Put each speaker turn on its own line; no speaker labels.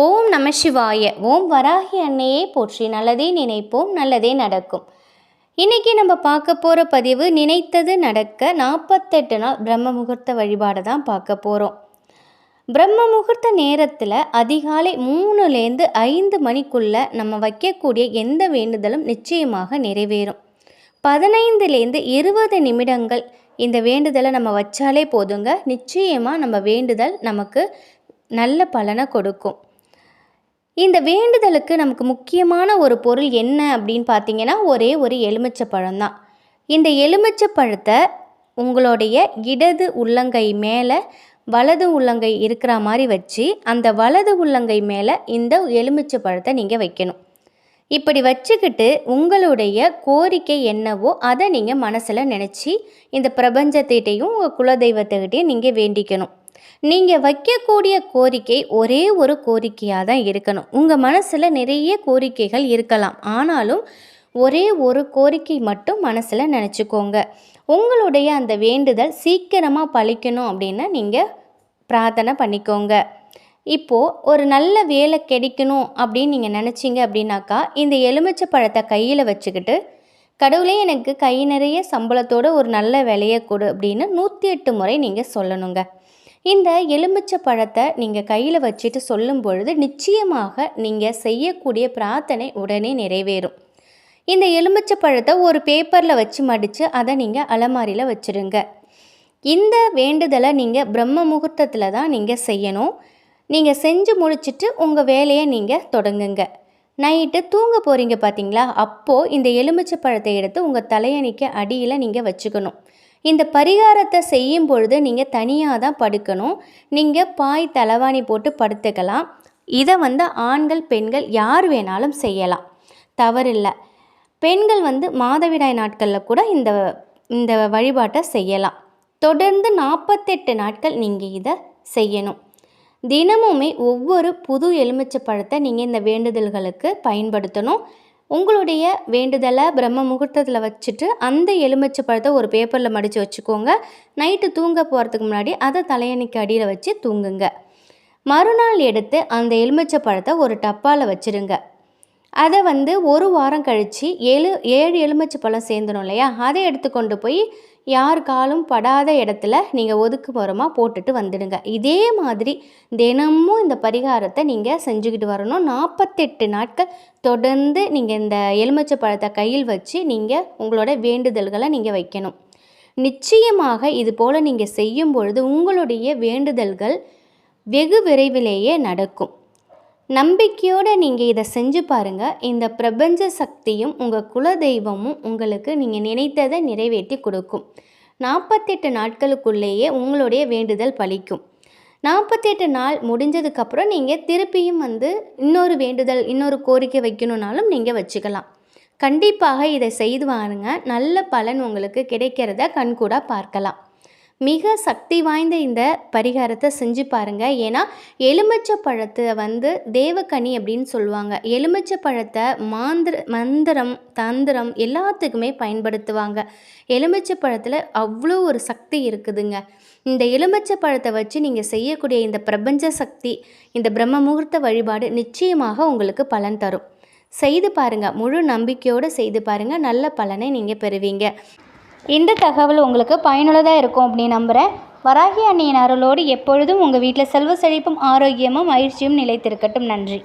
ஓம் நம சிவாய. ஓம் வராகி அன்னையே போற்றி. நல்லதே நினைப்போம் நல்லதே நடக்கும். இன்றைக்கி நம்ம பார்க்க போகிற பதிவு நினைத்தது நடக்க நாற்பத்தெட்டு நாள் பிரம்ம முகூர்த்த வழிபாடு தான் பார்க்க போகிறோம் பிரம்ம முகூர்த்த நேரத்தில் அதிகாலை மூணுலேருந்து ஐந்து மணிக்குள்ளே நம்ம வைக்கக்கூடிய எந்த வேண்டுதலும் நிச்சயமாக நிறைவேறும். பதினைந்துலேருந்து இருபது நிமிடங்கள் இந்த வேண்டுதலை நம்ம வச்சாலே போதுங்க. நிச்சயமாக நம்ம வேண்டுதல் நமக்கு நல்ல பலனை கொடுக்கும். இந்த வேண்டுதலுக்கு நமக்கு முக்கியமான ஒரு பொருள் என்ன அப்படின்னு பார்த்தீங்கன்னா ஒரே ஒரு எலுமிச்சை பழம்தான் இந்த எலுமிச்சை பழத்தை உங்களுடைய இடது உள்ளங்கை மேலே வலது உள்ளங்கை இருக்கிற மாதிரி வச்சு அந்த வலது உள்ளங்கை மேலே இந்த எலுமிச்சை பழத்தை நீங்கள் வைக்கணும். இப்படி வச்சுக்கிட்டு உங்களுடைய கோரிக்கை என்னவோ அதை நீங்கள் மனசில் நினச்சி இந்த பிரபஞ்சத்திட்டையும் உங்கள் குலதெய்வத்துக்கிட்டையும் நீங்கள் வேண்டிக்கணும். நீங்கள் வைக்கக்கூடிய கோரிக்கை ஒரே ஒரு கோரிக்கையாக தான் இருக்கணும். உங்கள் மனசில் நிறைய கோரிக்கைகள் இருக்கலாம். ஆனாலும் ஒரே ஒரு கோரிக்கை மட்டும் மனசில் நினச்சிக்கோங்க. உங்களுடைய அந்த வேண்டுதல் சீக்கிரமாக பழிக்கணும் அப்படின்னு நீங்கள் பிரார்த்தனை பண்ணிக்கோங்க. இப்போது ஒரு நல்ல வேலை கிடைக்கணும் அப்படின்னு நீங்கள் நினச்சிங்க அப்படின்னாக்கா இந்த எலுமிச்சை பழத்தை கையில் வச்சுக்கிட்டு கடவுளே எனக்கு கை நிறைய சம்பளத்தோட ஒரு நல்ல வேலையை கொடு அப்படின்னு நூற்றி எட்டு முறை நீங்கள் சொல்லணுங்க. இந்த எலுமிச்சை பழத்தை நீங்கள் கையில் வச்சுட்டு சொல்லும் பொழுது நிச்சயமாக நீங்கள் செய்யக்கூடிய பிரார்த்தனை உடனே நிறைவேறும். இந்த எலுமிச்சை பழத்தை ஒரு பேப்பரில் வச்சு மடித்து அதை நீங்கள் அலமாரியில் வச்சுருங்க இந்த வேண்டுதலை நீங்கள் பிரம்ம முகூர்த்தத்தில் தான் நீங்கள் செய்யணும். நீங்கள் செஞ்சு முடிச்சுட்டு உங்கள் வேலையை நீங்கள் தொடங்குங்க. நைட்டு தூங்க போகிறீங்க பார்த்தீங்களா அப்போது இந்த எலுமிச்சை பழத்தை எடுத்து உங்கள் தலையணிக்கு அடியில் நீங்கள் வச்சுக்கணும். இந்த பரிகாரத்தை செய்யும் பொழுது நீங்கள் தனியாக தான் படுக்கணும். நீங்கள் பாய் தலைவாணி போட்டு படுத்துக்கலாம். இதை வந்து ஆண்கள் பெண்கள் யார் வேணாலும் செய்யலாம். தவறில்லை. பெண்கள் வந்து மாதவிடாய் நாட்களில் கூட இந்த இந்த வழிபாட்டை செய்யலாம். தொடர்ந்து நாற்பத்தெட்டு நாட்கள் நீங்கள் இதை செய்யணும். தினமுமே ஒவ்வொரு புது எலுமிச்சை பழத்தை நீங்கள் இந்த வேண்டுதல்களுக்கு பயன்படுத்தணும். உங்களுடைய வேண்டுதலை பிரம்ம முகூர்த்தத்தில் வச்சுட்டு அந்த எலுமிச்சை பழத்தை ஒரு பேப்பரில் மடித்து வச்சுக்கோங்க. நைட்டு தூங்க போகிறதுக்கு முன்னாடி அதை தலையணைக்கு அடியில் வச்சு தூங்குங்க. மறுநாள் எடுத்து அந்த எலுமிச்சை பழத்தை ஒரு டப்பாவில் வச்சுருங்க. அதை வந்து ஒரு வாரம் கழித்து ஏழு ஏழு எலுமிச்சை பழம் சேர்ந்துடும் இல்லையா? அதை எடுத்து கொண்டு போய் யார் காலும் படாத இடத்துல நீங்கள் ஒதுக்குப்புறமாக போட்டுட்டு வந்துடுங்க. இதே மாதிரி தினமும் இந்த பரிகாரத்தை நீங்கள் செஞ்சுக்கிட்டு வரணும். நாற்பத்தெட்டு நாட்கள் தொடர்ந்து நீங்கள் இந்த எலுமிச்சை பழத்தை கையில் வச்சு நீங்கள் உங்களோட வேண்டுதல்களை நீங்கள் வைக்கணும். நிச்சயமாக இது போல் நீங்கள் செய்யும் பொழுது உங்களுடைய வேண்டுதல்கள் வெகு விரைவிலேயே நடக்கும். நம்பிக்கையோடு நீங்கள் இதை செஞ்சு பாருங்கள் இந்த பிரபஞ்ச சக்தியும் உங்கள் குலதெய்வமும் உங்களுக்கு நீங்கள் நினைத்ததை நிறைவேற்றி கொடுக்கும். நாற்பத்தெட்டு நாட்களுக்குள்ளேயே உங்களுடைய வேண்டுதல் பலிக்கும். நாற்பத்தெட்டு நாள் முடிஞ்சதுக்கப்புறம் நீங்கள் திருப்பியும் வந்து இன்னொரு வேண்டுதல் இன்னொரு கோரிக்கை வைக்கணுன்னாலும் நீங்கள் வச்சுக்கலாம். கண்டிப்பாக இதை செய்து வாருங்க. நல்ல பலன் உங்களுக்கு கிடைக்கிறத கண்கூடாக பார்க்கலாம். மிக சக்தி வாய்ந்த இந்த பரிகாரத்தை செஞ்சு பாருங்கள் ஏன்னா எலுமிச்சை பழத்தை வந்து தேவக்கனி அப்படின்னு சொல்லுவாங்க. எலுமிச்சை பழத்தை மாந்திர மந்திரம் தந்திரம் எல்லாத்துக்குமே பயன்படுத்துவாங்க. எலுமிச்சை பழத்தில் அவ்வளோ ஒரு சக்தி இருக்குதுங்க. இந்த எலுமிச்சை பழத்தை வச்சு நீங்கள் செய்யக்கூடிய இந்த பிரபஞ்ச சக்தி இந்த பிரம்ம முகூர்த்த வழிபாடு நிச்சயமாக உங்களுக்கு பலன் தரும். செய்து பாருங்கள் முழு நம்பிக்கையோடு செய்து பாருங்கள் நல்ல பலனை நீங்கள் பெறுவீங்க. இந்த தகவல் உங்களுக்கு பயனுள்ளதாக இருக்கும் அப்படின்னு நம்புகிறேன் வராகி அன்னையின் அருளோடு எப்பொழுதும் உங்கள் வீட்டில் செல்வ செழிப்பும் ஆரோக்கியமும் மகிழ்ச்சியும் நிலைத்திருக்கட்டும். நன்றி.